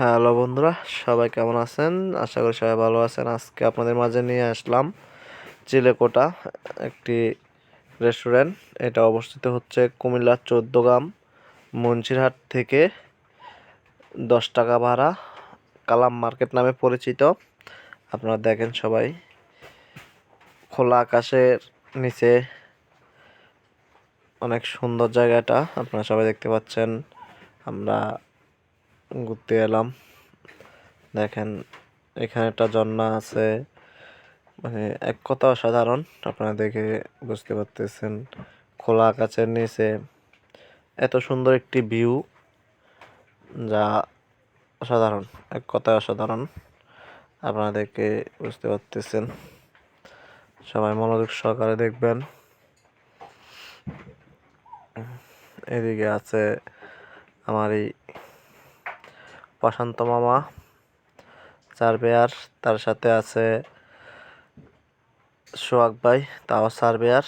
Hello বন্ধুরা, সবাই কেমন আছেন? আশা করি সবাই ভালো আছেন। আজকে আপনাদের মাঝে নিয়ে আসলাম চিলেকোটা একটি রেস্টুরেন্ট এটা অবস্থিত হচ্ছে কুমিল্লার চোদ্দগ্রাম মঞ্চিরহাট থেকে দশ টাকা ভাড়া, কালাম মার্কেট নামে পরিচিত। আপনারা দেখেন সবাই, খোলা আকাশের নিচে অনেক সুন্দর জায়গাটা। আপনারা সবাই দেখতে পাচ্ছেন, আমরা ঘুরতে এলাম। দেখেন, এখানে একটা ঝর্ণা আছে। মানে এক কথা অসাধারণ, আপনারা দেখে বুঝতে পারতেছেন। খোলা আকাশের নিচে এত সুন্দর একটি ভিউ যা অসাধারণ, এক কথায় অসাধারণ আপনাদেরকে বুঝতে পারতেছেন। সবাই মনোযোগ সহকারে দেখবেন। এদিকে আছে আমার এই প্রশান্ত মামা সার্ভেয়ার তার সাথে আছে সোহাগ ভাই তাও সার্ভেয়ার